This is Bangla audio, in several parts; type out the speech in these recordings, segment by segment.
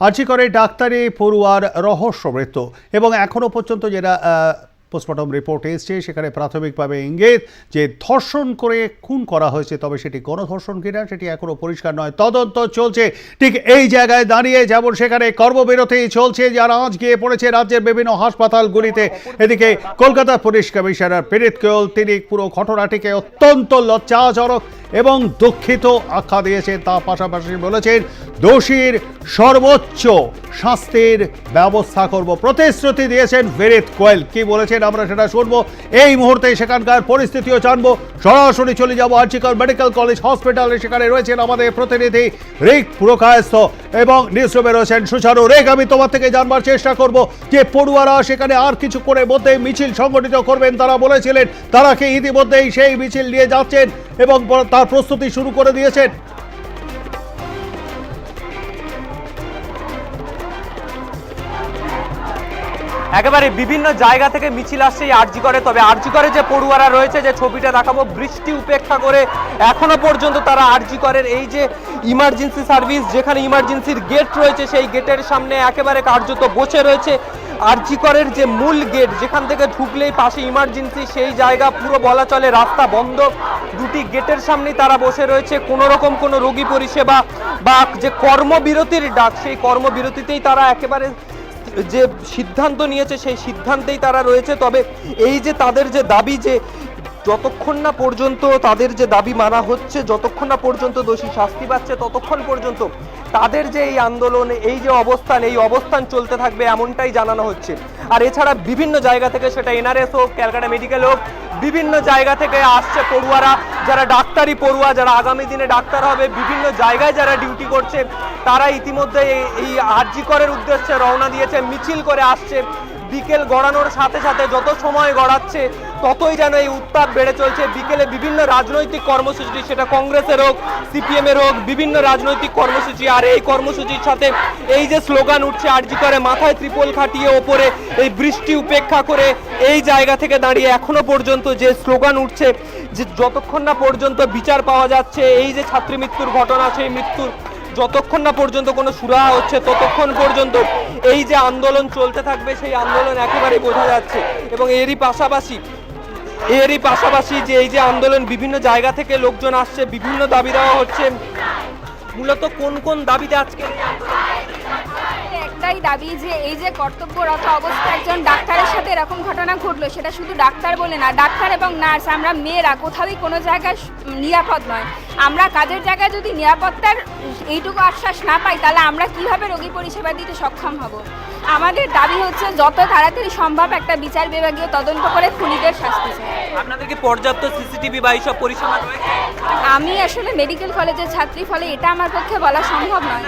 আর্জি করে ডাক্তারে পড়ুয়ার রহস্য মৃত্যু এবং এখনও পর্যন্ত যেটা পোস্টমর্টম রিপোর্ট এসছে, সেখানে প্রাথমিকভাবে ইঙ্গিত যে ধর্ষণ করে খুন করা হয়েছে, তবে সেটি গণধর্ষণ কিনা সেটি এখনও পরিষ্কার নয়। তদন্ত চলছে। ঠিক এই জায়গায় দাঁড়িয়ে যেমন সেখানে কর্মবিরতি চলছে, যারা আজ গিয়ে পড়েছে রাজ্যের বিভিন্ন হাসপাতালগুলিতে। এদিকে কলকাতা পুলিশ কমিশনার পীড়িত কেওল, তিনি পুরো ঘটনাটিকে অত্যন্ত লজ্জাজনক এবং দুঃখিত আখ্যা দিয়েছেন। তার পাশাপাশি বলেছেন, দোষীর সর্বোচ্চ শাস্তির ব্যবস্থা করব। প্রতিশ্রুতি দিয়েছেন ফেরিত কোয়েল কি বলেছেন আমরা সেটা শুনব। এই মুহূর্তে সেখানকার পরিস্থিতিও জানব। সরাসরি চলে যাব আর্চিকল মেডিকেল কলেজ হসপিটালে, সেখানে রয়েছেন আমাদের প্রতিনিধি রিক পুরকায়স্থ এবং নিউজরুমে রয়েছেন সুচারু। রেক, আমি তোমার থেকে জানবার চেষ্টা করব যে পড়ুয়ারা সেখানে আর কিছু করে মধ্যে মিছিল সংগঠিত করবেন, তারা বলেছিলেন তারা কি ইতিমধ্যেই সেই মিছিল নিয়ে যাচ্ছেন এবং তার প্রস্তুতি শুরু করে দিয়েছেন। একেবারে বিভিন্ন জায়গা থেকে মিছিল আসছে, এই আরজি করে। তবে আরজি করে যে পড়ুয়ারা রয়েছে, যে ছবিটা দেখাবো, বৃষ্টি উপেক্ষা করে এখনও পর্যন্ত তারা আরজি করের এই যে ইমার্জেন্সি সার্ভিস যেখানে ইমার্জেন্সির গেট রয়েছে, সেই গেটের সামনে একেবারে কার্যত বসে রয়েছে আরজি করের যে মূল গেট যেখান থেকে ঢুকলেই পাশে ইমার্জেন্সি সেই জায়গা পুরো বলা চলে রাস্তা বন্ধ। দুটি গেটের সামনেই তারা বসে রয়েছে। কোনো রকম কোনো রোগী পরিষেবা বা যে কর্মবিরতির ডাক, সেই কর্মবিরতিতেই তারা একেবারে যে সিদ্ধান্ত নিয়েছে, সেই সিদ্ধান্তেই তারা রয়েছে। তবে এই যে তাদের যে দাবি যে যতক্ষণ না পর্যন্ত তাদের যে দাবি মানা হচ্ছে, যতক্ষণ না পর্যন্ত দোষী শাস্তি পাচ্ছে, ততক্ষণ পর্যন্ত তাদের যে এই আন্দোলন, এই যে অবস্থান, এই অবস্থান চলতে থাকবে এমনটাই জানানো হচ্ছে। আর এছাড়া বিভিন্ন জায়গা থেকে সেটা এনআরএস হোক, ক্যালকাটা মেডিকেল হোক, বিভিন্ন জায়গা থেকে আসছে পড়ুয়ারা, যারা ডাক্তারি পড়ুয়া, যারা আগামী দিনে ডাক্তার হবে, বিভিন্ন জায়গায় যারা ডিউটি করছে, তারা ইতিমধ্যে এই- এই আরজি করের উদ্দেশ্যে রওনা দিয়েছে, মিছিল করে আসছে। বিকেল গড়ানোর সাথে সাথে যত সময় গড়াচ্ছে ততই যেন এই উত্তাপ বেড়ে চলছে। বিকেলে বিভিন্ন রাজনৈতিক কর্মসূচি, সেটা কংগ্রেসের হোক সিপিএম এর হোক, বিভিন্ন রাজনৈতিক কর্মসূচি, আর এই কর্মসূচির সাথে এই যে স্লোগান উঠছে আরজি করে, মাথায় ত্রিপল খাটিয়ে ওপরে এই বৃষ্টি উপেক্ষা করে এই জায়গা থেকে দাঁড়িয়ে এখনও পর্যন্ত যে স্লোগান উঠছে, যে যতক্ষণ না পর্যন্ত বিচার পাওয়া যাচ্ছে, এই যে ছাত্রী মৃত্যুর ঘটনা, সেই মৃত্যুর যতক্ষণ না পর্যন্ত কোনো সুরাহা হচ্ছে, ততক্ষণ পর্যন্ত এই যে আন্দোলন চলতে থাকবে, সেই আন্দোলন একেবারে বোঝা যাচ্ছে। এবং এরই পাশাপাশি এরই পাশাপাশি যে এই যে আন্দোলন বিভিন্ন জায়গা থেকে লোকজন আসছে, বিভিন্ন দাবি দেওয়া হচ্ছে, মূলত কোন কোন দাবিতে আজকে? একটাই দাবি যে এই যে কর্তব্যরত অবস্থায় একজন ডাক্তারের সাথে এরকম ঘটনা ঘটলো সেটা শুধু ডাক্তার বলে না ডাক্তার এবং নার্স আমরা মেয়েরা কোথাওই কোনো জায়গায় নিরাপদ নয়। আমরা কাজের জায়গায় যদি নিরাপত্তার এইটুকু আশ্বাস না পাই তাহলে আমরা কীভাবে রোগী পরিষেবা দিতে সক্ষম হব? আমাদের দাবি হচ্ছে যত তাড়াতাড়ি সম্ভব একটা বিচার বিভাগীয় তদন্ত করে খুনিদের শাস্তি চাই। আপনাদের কি পর্যাপ্ত সিসিটিভি বা এইসব পরিষেবা রয়েছে? আমি আসলে মেডিকেল কলেজের ছাত্রী ফলে এটা আমার পক্ষে বলা সম্ভব নয়।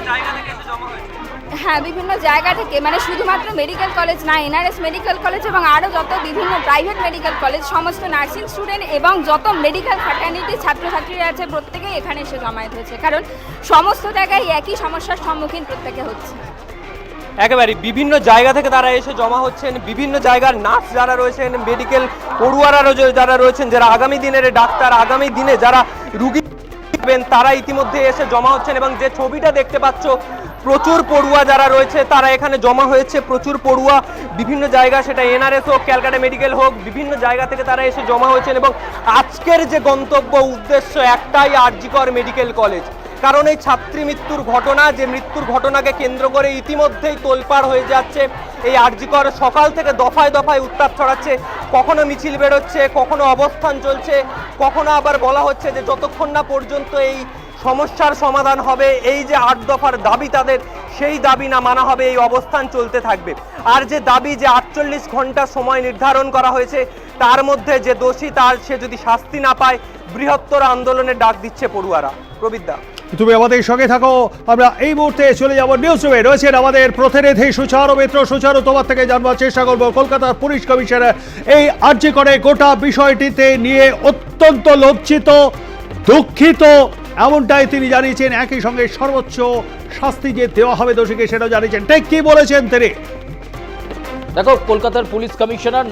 হ্যাঁ বিভিন্ন জায়গা থেকে মানে শুধুমাত্র মেডিকেল কলেজ না এনআরএস মেডিকেল কলেজ এবং আরও যত বিভিন্ন প্রাইভেট মেডিকেল কলেজ সমস্ত নার্সিং স্টুডেন্ট এবং যত মেডিকেল ফ্যাটার্নিটি ছাত্রছাত্রীরা আছে, প্রত্যেকেই এখানে এসে জমায়েত হয়েছে। কারণ সমস্ত জায়গায় একই সমস্যার সম্মুখীন প্রত্যেকে হচ্ছে। একেবারে বিভিন্ন জায়গা থেকে তারা এসে জমা হচ্ছেন, বিভিন্ন জায়গার নার্স যারা রয়েছেন মেডিকেল পড়ুয়ারা যারা রয়েছেন, যারা আগামী দিনের ডাক্তার, আগামী দিনে যারা রুগী তারা ইতিমধ্যে এসে জমা হচ্ছেন এবং যে ছবিটা দেখতে পাচ্ছ প্রচুর পড়ুয়া যারা রয়েছে, তারা এখানে জমা হয়েছে। প্রচুর পড়ুয়া বিভিন্ন জায়গা, সেটা এনআরএস হোক, ক্যালকাটা মেডিকেল হোক, বিভিন্ন জায়গা থেকে তারা এসে জমা হয়েছেন এবং আজকের যে গন্তব্য উদ্দেশ্য একটাই আরজিকর মেডিকেল কলেজ। কারণ এই ছাত্রী মৃত্যুর ঘটনা, যে মৃত্যুর ঘটনাকে কেন্দ্র করে ইতিমধ্যেই তোলপাড় হয়ে যাচ্ছে। এই আরজিকর সকাল থেকে দফায় দফায় উত্তাপ ছড়াচ্ছে। কখনো মিছিল বেরোচ্ছে, কখনো অবস্থান চলছে, কখনো আবার বলা হচ্ছে যে যতক্ষণ না পর্যন্ত এই সমস্যার সমাধান হবে। এই যে আট দফার দাবি তাদের, সেই দাবি না মানা হবে, এই অবস্থান চলতে থাকবে। আর যে দাবি যে আটচল্লিশ ঘণ্টা সময় নির্ধারণ করা হয়েছে, তার মধ্যে যে দোষী, তার সে যদি শাস্তি না পায়, বৃহত্তর আন্দোলনের ডাক দিচ্ছে পড়ুয়ারা। প্রবিদ্যা তুমি আমাদের সঙ্গে থাকো। আমরা এই মুহূর্তে চলে যাব নিউজ রুমে রয়েছেন আমাদের প্রতিনিধি সুচারু মিত্র। সুচারু, তোমার থেকে জানবার চেষ্টা করব, কলকাতার পুলিশ কমিশনার। এই আর্জি করে গোটা বিষয়টিতে নিয়ে অত্যন্ত লজ্জিত, দুঃখিত এমনটাই তিনি জানিয়েছেন, একই সঙ্গে সর্বোচ্চ শাস্তি যে দেওয়া হবে দোষীকে সেটাও জানিয়েছেন। ঠিক কি বলেছেন তিনি? দেখো, কলকাতার পুলিশ কমিশনার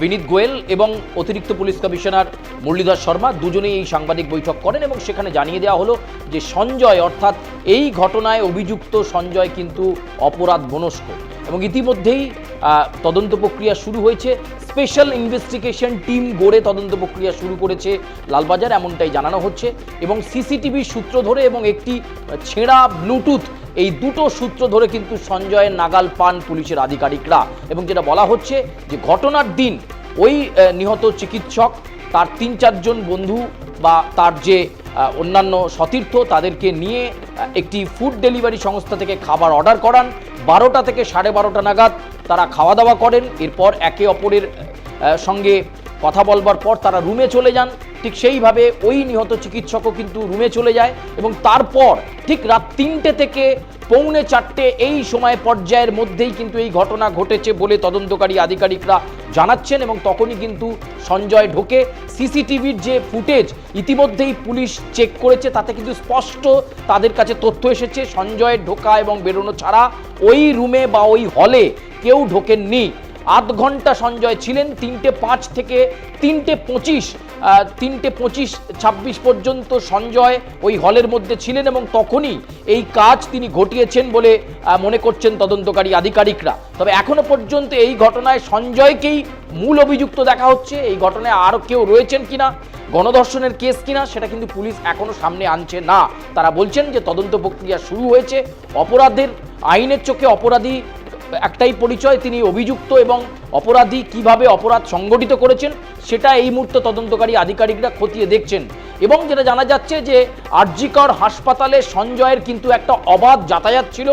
বিনীত গোয়েল এবং অতিরিক্ত পুলিশ কমিশনার মুরলীধর শর্মা দুজনেই এই সাংবাদিক বৈঠক করেন এবং সেখানে জানিয়ে দেওয়া হলো যে সঞ্জয়, অর্থাৎ এই ঘটনায় অভিযুক্ত সঞ্জয় কিন্তু অপরাধ মনস্ক। এবং ইতিমধ্যেই তদন্ত প্রক্রিয়া শুরু হয়েছে। স্পেশাল ইনভেস্টিগেশন টিম গড়ে তদন্ত প্রক্রিয়া শুরু করেছে লালবাজার, এমনটাই জানানো হচ্ছে। এবং সিসিটিভির সূত্র ধরে এবং একটি ছেঁড়া ব্লুটুথ, এই দুটো সূত্র ধরে কিন্তু সঞ্জয়ের নাগাল পান পুলিশের আধিকারিকরা। এবং যেটা বলা হচ্ছে যে, ঘটনার দিন ওই নিহত চিকিৎসক, তার তিন চারজন বন্ধু বা তার যে অন্যান্য সতীর্থ, তাদেরকে নিয়ে একটি ফুড ডেলিভারি সংস্থা থেকে খাবার অর্ডার করান। বারোটা থেকে সাড়ে বারোটা নাগাদ তারা খাওয়া দাওয়া করেন। এরপর একে অপরের সঙ্গে কথা বলবার পর তারা রুমে চলে যান। ঠিক সেইভাবে ওই নিহত চিকিৎসকও কিন্তু রুমে চলে যায় এবং তারপর ঠিক রাত তিনটে থেকে পৌনে চারটে এই সময় পর্যায়ের মধ্যেই কিন্তু এই ঘটনা ঘটেছে বলে তদন্তকারী আধিকারিকরা জানাচ্ছেন এবং তখনই কিন্তু সঞ্জয় ঢোকে। সিসিটিভির যে ফুটেজ ইতিমধ্যেই পুলিশ চেক করেছে, তাতে কিন্তু স্পষ্ট তাদের কাছে তথ্য এসেছে। সঞ্জয়ের ঢোকা এবং বেরোনো ছাড়া ওই রুমে বা ওই হলে কেউ ঢোকেননি। আধ ঘণ্টা সঞ্জয় ছিলেন, তিনটে পাঁচ থেকে তিনটে পঁচিশ তিনটে পঁচিশ ছাব্বিশ পর্যন্ত সঞ্জয় ওই হলের মধ্যে ছিলেন এবং তখনই এই কাজ তিনি ঘটিয়েছেন বলে মনে করছেন তদন্তকারী আধিকারিকরা। তবে এখনও পর্যন্ত এই ঘটনায় সঞ্জয়কেই মূল অভিযুক্ত দেখা হচ্ছে। এই ঘটনায় আরও কেউ রয়েছেন কিনা, গণধর্ষণের কেস কিনা, সেটা কিন্তু পুলিশ এখনও সামনে আনছে না। তারা বলছেন যে তদন্ত প্রক্রিয়া শুরু হয়েছে। অপরাধের আইনের চোখে অপরাধী একটাই পরিচয়, তিনি অভিযুক্ত এবং অপরাধী কীভাবে অপরাধ সংগঠিত করেছেন, সেটা এই মুহূর্তে তদন্তকারী আধিকারিকরা খতিয়ে দেখছেন। এবং যেটা জানা যাচ্ছে যে আরজিকর হাসপাতালে সঞ্জয়ের কিন্তু একটা অবাধ যাতায়াত ছিল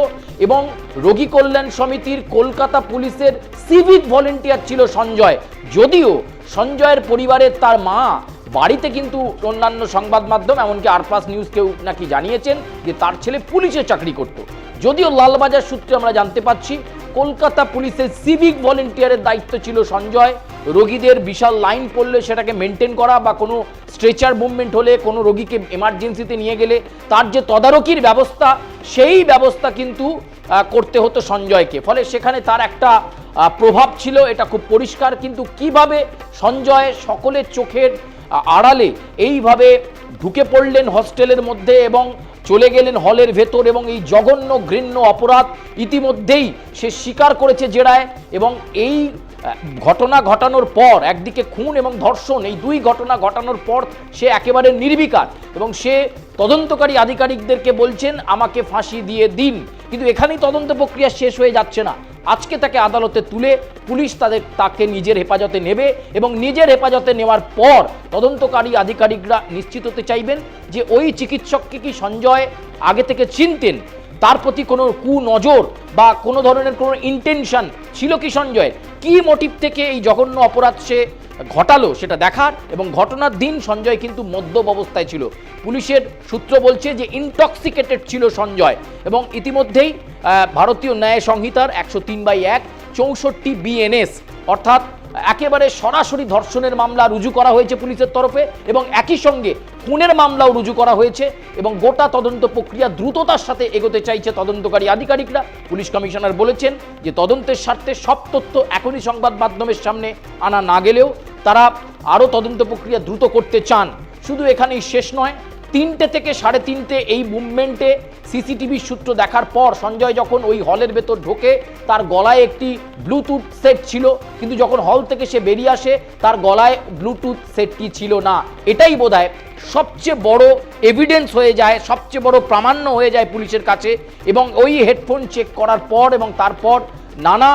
এবং রোগী কল্যাণ সমিতির কলকাতা পুলিশের সিভিক ভলেন্টিয়ার ছিল সঞ্জয়। যদিও সঞ্জয়ের পরিবারের তার মা বাড়িতে কিন্তু অন্যান্য সংবাদ মাধ্যম, এমনকি আর প্লাস নিউজকেও নাকি জানিয়েছেন যে তার ছেলে পুলিশে চাকরি করত। যদিও লালবাজার সূত্রে আমরা জানতে পাচ্ছি, কলকাতা পুলিশের সিভিক ভলেন্টিয়ারের দায়িত্ব ছিল সঞ্জয়। রোগীদের বিশাল লাইন পড়লে সেটাকে মেনটেন করা বা কোনো স্ট্রেচার মুভমেন্ট হলে, কোনো রোগীকে এমার্জেন্সিতে নিয়ে গেলে তার যে তদারকির ব্যবস্থা, সেই ব্যবস্থা কিন্তু করতে হতো সঞ্জয়কে। ফলে সেখানে তার একটা প্রভাব ছিল, এটা খুব পরিষ্কার। কিন্তু কীভাবে সঞ্জয় সকলের চোখের আড়ালে এইভাবে ঢুকে পড়লেন হস্টেলের মধ্যে এবং চলে গেলেন হলের ভেতর এবং এই জঘন্য ঘৃণ্য অপরাধ ইতিমধ্যেই সে স্বীকার করেছে জেরায় এবং এই ঘটনা ঘটানোর পর, একদিকে খুন এবং ধর্ষণ, এই দুই ঘটনা ঘটানোর পর সে একেবারে নির্বিকার এবং সে তদন্তকারী আধিকারিকদেরকে বলছেন, আমাকে ফাঁসি দিয়ে দিন। কিন্তু এখানেই তদন্ত প্রক্রিয়া শেষ হয়ে যাচ্ছে না। আজকে তাকে আদালতে তুলে পুলিশ তাদের, তাকে নিজের হেফাজতে নেবে এবং নিজের হেফাজতে নেওয়ার পর তদন্তকারী আধিকারিকরা নিশ্চিত হতে চাইবেন যে ওই চিকিৎসককে কি সঞ্জয় আগে থেকে চিনতেন তার প্রতি কোনো কুনজর বা কোনো ধরনের কোনো ইন্টেনশন ছিল কি সঞ্জয়ের কি মোটিভ থেকে এই জঘন্য অপরাধ সে ঘটালো সেটা দেখার এবং ঘটনার দিন সঞ্জয় কিন্তু মদ্যপ অবস্থায় ছিল। পুলিশের সূত্র বলছে যে ইনটক্সিকেটেড ছিল সঞ্জয় এবং ইতিমধ্যেই ভারতীয় ন্যায় সংহিতার একশো তিন বাই এক চৌষট্টি বিএনএস অর্থাৎ একেবারে সরাসরি ধর্ষণের মামলা রুজু করা হয়েছে পুলিশের তরফে এবং একই সঙ্গে খুনের মামলাও রুজু করা হয়েছে এবং গোটা তদন্ত প্রক্রিয়া দ্রুততার সাথে এগোতে চাইছে তদন্তকারী আধিকারিকরা। পুলিশ কমিশনার বলেছেন যে তদন্তের স্বার্থে সব তথ্য এখনই সংবাদ মাধ্যমের সামনে আনা না গেলেও তারা আরও তদন্ত প্রক্রিয়া দ্রুত করতে চান। শুধু এখানেই শেষ নয় তিনটে থেকে সাড়ে তিনটে এই মুভমেন্টে সিসিটিভির সূত্র দেখার পর সঞ্জয় যখন ওই হলের ভেতর ঢোকে, তার গলায় একটি ব্লুটুথ সেট ছিল। কিন্তু যখন হল থেকে সে বেরিয়ে আসে, তার গলায় ব্লুটুথ সেটটি ছিল না। এটাই বোধহয় সবচেয়ে বড় এভিডেন্স হয়ে যায়, সবচেয়ে বড় প্রামাণ্য হয়ে যায় পুলিশের কাছে এবং ওই হেডফোন চেক করার পর এবং তারপর নানা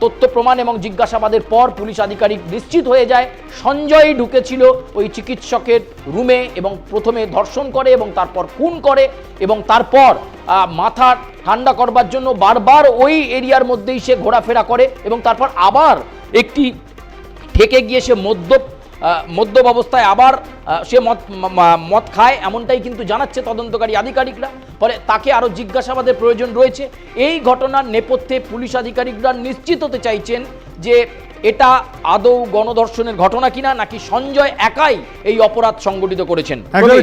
তথ্য প্রমাণ এবং জিজ্ঞাসাবাদের পর পুলিশ আধিকারিক নিশ্চিত হয়ে যায় সঞ্জয় ঢুকেছিল ওই চিকিৎসকের রুমে এবং প্রথমে ধর্ষণ করে এবং তারপর খুন করে এবং তারপর মাথা ঠান্ডা করবার জন্য বারবার ওই এরিয়ার মধ্যেই সে ঘোরাফেরা করে এবং তারপর আবার একটি ঠেকে গিয়ে সে মদ্য আহ, মদ্যপ অবস্থায় আবার সে মদ মদ খায় এমনটাই কিন্তু জানাচ্ছে তদন্তকারী আধিকারিকরা। ফলে তাকে আরও জিজ্ঞাসাবাদের প্রয়োজন রয়েছে। এই ঘটনার নেপথ্যে পুলিশ আধিকারিকরা নিশ্চিত হতে চাইছেন যে এটা আদৌ গণধর্ষণের ঘটনা কিনা নাকি সঞ্জয় একাই এই অপরাধ সংগঠিত করেছেন।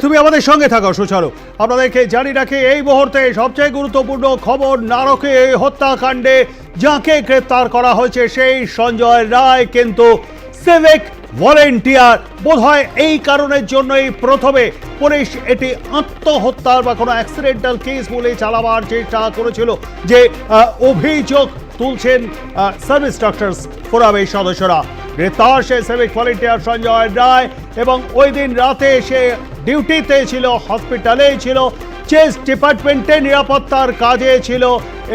তুমি আমাদের সঙ্গে থাকো সুচারু আপনাদেরকে জানি রাখি এই মুহূর্তে সবচেয়ে গুরুত্বপূর্ণ খবর নারকে এই হত্যাকাণ্ডে যাকে গ্রেপ্তার করা হয়েছে সেই সঞ্জয় রায় কিন্তু সিভিক ভলেন্টিয়ার বোধহয় এই কারণের জন্যই প্রথমে পুলিশ এটি আত্মহত্যার বা কোনো অ্যাক্সিডেন্টাল কেস বলে চালাবার চেষ্টা করেছিল যে অভিযোগ তুলছেন সার্ভিস ডক্টরস ফোরামের সদস্যরা। গ্রেপ্তার সে সিভিক ভলেন্টিয়ার সঞ্জয় রায় এবং ওই দিন রাতে সে ডিউটিতে ছিল হসপিটালেই ছিল। চেস ডিপার্টমেন্টে নিরাপত্তার কাজে ছিল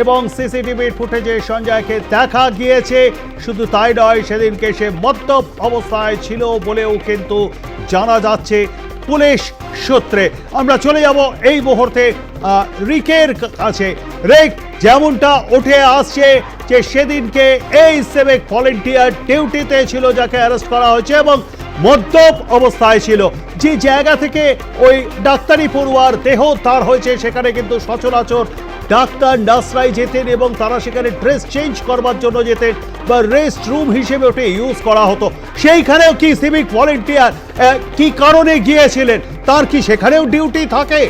এবং সিসিটিভির ফুটেজে সঞ্জয়কে দেখা গিয়েছে। শুধু তাই নয়, সেদিনকে সে মদ্যপ অবস্থায় ছিল বলেও কিন্তু জানা যাচ্ছে পুলিশ সূত্রে। আমরা চলে যাব এই মুহূর্তে রিকের কাছে। রেক, যেমনটা উঠে আসছে যে সেদিনকে এই সেভেক ভলেন্টিয়ার ডিউটিতে ছিল, যাকে অ্যারেস্ট করা হয়েছে এবং মদ্যপ অবস্থায় ছিল। যে জায়গা থেকে ওই ডাক্তারি পড়ুয়ার দেহ তার হয়েছে, সেখানে কিন্তু সচরাচর ডাক্তার নার্সরাই যেতেন এবং তারা সেখানে ড্রেস চেঞ্জ করবার জন্য যেতেন বা রেস্ট রুম হিসেবে ওটি ইউজ করা হতো। সেইখানেও কি সিভিক ভলেন্টিয়ার কি কারণে গিয়েছিলেন? তার কি সেখানেও ডিউটি থাকে?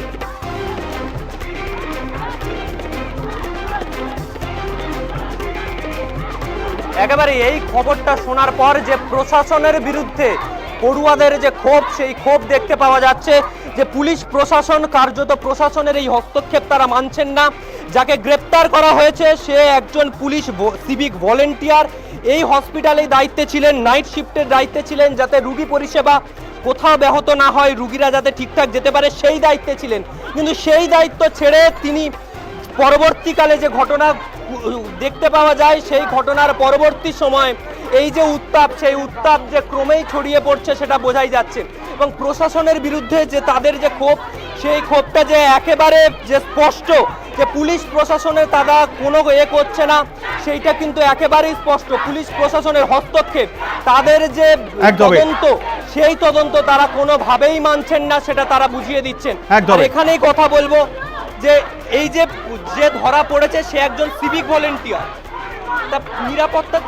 একেবারে এই খবরটা শোনার পর যে প্রশাসনের বিরুদ্ধে পড়ুয়াদের যে ক্ষোভ, সেই ক্ষোভ দেখতে পাওয়া যাচ্ছে যে পুলিশ প্রশাসন, কার্যত প্রশাসনের এই হস্তক্ষেপ তারা মানছেন না। যাকে গ্রেপ্তার করা হয়েছে, সে একজন পুলিশ সিভিক ভলেন্টিয়ার। এই হসপিটালেই দায়িত্বে ছিলেন, নাইট শিফটের দায়িত্বে ছিলেন যাতে রুগী পরিষেবা কোথাও ব্যাহত না হয়, রুগীরা যাতে ঠিকঠাক যেতে পারে, সেই দায়িত্বে ছিলেন। কিন্তু সেই দায়িত্ব ছেড়ে তিনি পরবর্তীকালে যে ঘটনা দেখতে পাওয়া যায় সেই ঘটনার পরবর্তী সময় এই যে উত্তাপ সেই উত্তাপ যে ক্রমেই ছড়িয়ে পড়ছে সেটা বোঝাই যাচ্ছে। এবং প্রশাসনের বিরুদ্ধে যে তাদের যে ক্ষোভ সেই ক্ষোভটা যে একেবারে যে স্পষ্ট যে পুলিশ প্রশাসনের তারা কোনো এ করছে না সেইটা কিন্তু একেবারেই স্পষ্ট। পুলিশ প্রশাসনের হস্তক্ষেপ তাদের যে তদন্ত সেই তদন্ত তারা কোনোভাবেই মানছেন না সেটা তারা বুঝিয়ে দিচ্ছেন। আর এখানেই কথা বলব যে এই যে যে ধরা পড়েছে সে একজন সিভিক ভলেন্টিয়ার তা নিরাপত্তা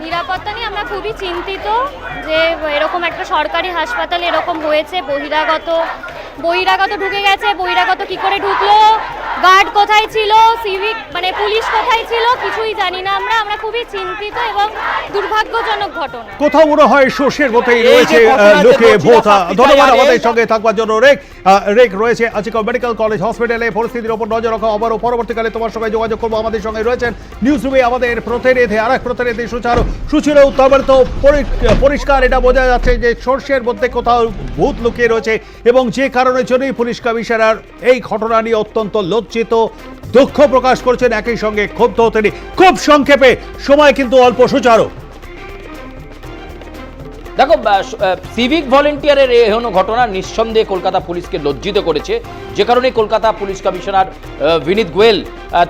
নিরাপত্তা নিয়ে আমরা খুবই চিন্তিত যে এরকম একটা সরকারি হাসপাতালে এরকম হয়েছে বহিরাগত বহিরাগত ঢুকে গেছে বহিরাগত কি করে ঢুকলো? গার্ড কোথায় ছিল? সিভিক মানে পুলিশ কোথায় ছিল? কিছুই জানি না আমরা। আমরা খুবই চিন্তিত এবং দুর্ভাগ্যজনক ঘটনা। কোথাও মনে হয় শোষের মতোই রয়েছে লোকে ভোতা। ধন্যবাদ আমাদের সঙ্গে থাকবার জন্য আহ, রেক রয়েছে আজিকাল মেডিকেল কলেজ হসপিটালে পরিস্থিতির ওপর নজর রাখা। আবারও পরবর্তীকালে তোমার সঙ্গে যোগাযোগ করব। আমাদের সঙ্গে রয়েছেন নিউজ রুমে আমাদের প্রতিনিধি আর এক প্রতিনিধি সুচারু। সুচির উত্তর তো পরিষ্কার, এটা বোঝা যাচ্ছে যে সর্ষের মধ্যে কোথাও ভূত লুকিয়ে রয়েছে এবং যে কারণের জন্যই পুলিশ কমিশনার এই ঘটনা নিয়ে অত্যন্ত লজ্জিত, দুঃখ প্রকাশ করছেন। একই সঙ্গে ক্ষুব্ধ তিনি। খুব সংক্ষেপে, সময় কিন্তু অল্প, সুচারু। দেখো সিভিক ভলেন্টিয়ারের এহেন ঘটনা। নিঃসন্দেহে কলকাতা পুলিশকে লজ্জিত করেছে। যে কারণে কলকাতা পুলিশ কমিশনার বিনীত গোয়েল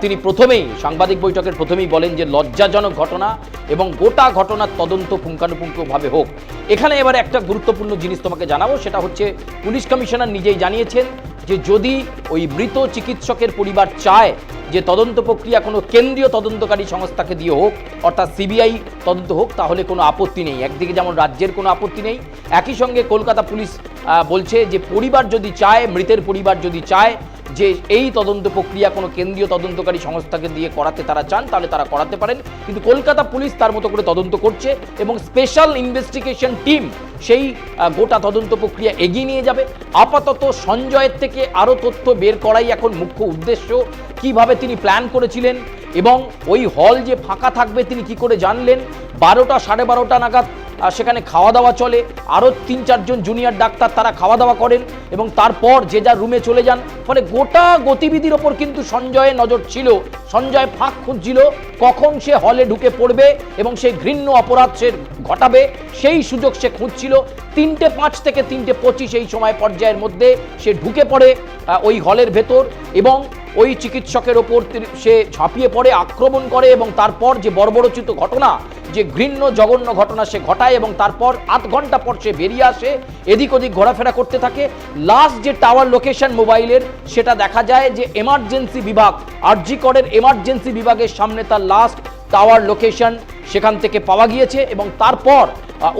তিনি প্রথমেই সাংবাদিক বৈঠকের প্রথমেই বলেন যে, লজ্জাজনক ঘটনা এবং গোটা ঘটনার তদন্ত পুঙ্খানুপুঙ্খভাবে হোক। এখানে এবার একটা গুরুত্বপূর্ণ জিনিস তোমাকে জানাব, সেটা হচ্ছে পুলিশ কমিশনার নিজেই জানিয়েছেন যে যদি ওই মৃত চিকিৎসকের পরিবার চায় যে তদন্ত প্রক্রিয়া কোনো কেন্দ্রীয় তদন্তকারী সংস্থাকে দিয়ে হোক, অর্থাৎ সিবিআই তদন্ত হোক, তাহলে কোনো আপত্তি নেই। একদিকে যেমন রাজ্যের কোনো আপত্তি নেই, একই সঙ্গে কলকাতা পুলিশ বলছে যে পরিবার যদি চায়, মৃতের পরিবার যদি চায় যে এই তদন্ত প্রক্রিয়া কোনো কেন্দ্রীয় তদন্তকারী সংস্থাকে দিয়ে করাতে তারা চান, তাহলে তারা করাতে পারেন। কিন্তু কলকাতা পুলিশ তার মতো করে তদন্ত করছে এবং স্পেশাল ইনভেস্টিগেশন টিম সেই গোটা তদন্ত প্রক্রিয়া এগিয়ে নিয়ে যাবে। আপাতত সঞ্জয়ের থেকে আরও তথ্য বের করাই এখন মুখ্য উদ্দেশ্য। কীভাবে তিনি প্ল্যান করেছিলেন? এবং ওই হল যে ফাঁকা থাকবে তিনি কি করে জানলেন? বারোটা, সাড়ে বারোটা নাগাদ সেখানে খাওয়া দাওয়া চলে। আরও তিন, চারজন জুনিয়র ডাক্তার তারা খাওয়া দাওয়া করেন এবং তারপর যে যার রুমে চলে যান। ফলে গোটা গতিবিধির ওপর কিন্তু সঞ্জয়ের নজর ছিল। সঞ্জয় ফাঁক খুঁজছিল কখন সে হলে ঢুকে পড়বে এবং সেই ঘৃণ্য অপরাধ সে ঘটাবে। সেই সুযোগ সে খুঁজছিল। তিনটে পাঁচ থেকে তিনটে পঁচিশ এই সময় পর্যায়ের মধ্যে সে ঢুকে পড়ে ওই হলের ভেতর এবং ওই চিকিৎসকের ওপর সে ঝাঁপিয়ে পড়ে, আক্রমণ করে এবং তারপর যে বর্বরচিত ঘটনা, যে ঘৃণ্য জঘন্য ঘটনা সে ঘটায় এবং তারপর আধ ঘণ্টা পর সে বেরিয়ে আসে, এদিক ওদিক ঘোরাফেরা করতে থাকে। লাস্ট যে টাওয়ার লোকেশন মোবাইলের, সেটা দেখা যায় যে এমার্জেন্সি বিভাগ আরজি করের এমার্জেন্সি বিভাগের সামনে তার লাস্ট টাওয়ার লোকেশন সেখান থেকে পাওয়া গিয়েছে এবং তারপর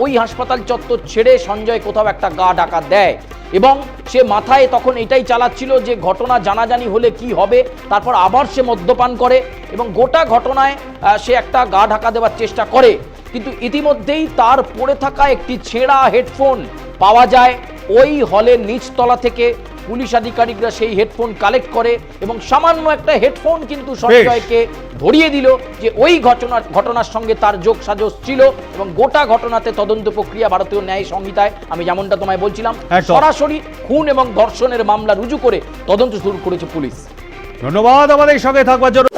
ওই হাসপাতাল চত্বর ছেড়ে সঞ্জয় কোথাও একটা গা ডাকা দেয়। এবং সে মাথায় তখন এটাই চালাচ্ছিল যে ঘটনা জানাজানি হলে কি হবে, তারপর আবার সে মদ্যপান করে এবং গোটা ঘটনায় সে একটা গা ঢাকা দেওয়ার চেষ্টা করে। কিন্তু ইতিমধ্যেই তার পড়ে থাকা একটি ছেঁড়া হেডফোন পাওয়া যায় ওই হলের নিচতলা থেকে পুলিশ আধিকারিকরা সেই হেডফোন কালেক্ট করে এবং সামান্য একটা হেডফোন কিন্তু সঞ্জয়কে ধরিয়ে দিল যে ওই ঘটনার ঘটনার সঙ্গে তার যোগ সাজস ছিল এবং গোটা ঘটনাতে তদন্ত প্রক্রিয়া ভারতীয় ন্যায় সংহিতায় আমি যেমনটা তোমায় বলছিলাম সরাসরি খুন এবং ধর্ষণের মামলা রুজু করে তদন্ত শুরু করেছে পুলিশ। ধন্যবাদ আমাদের সঙ্গে থাকবার জন্য।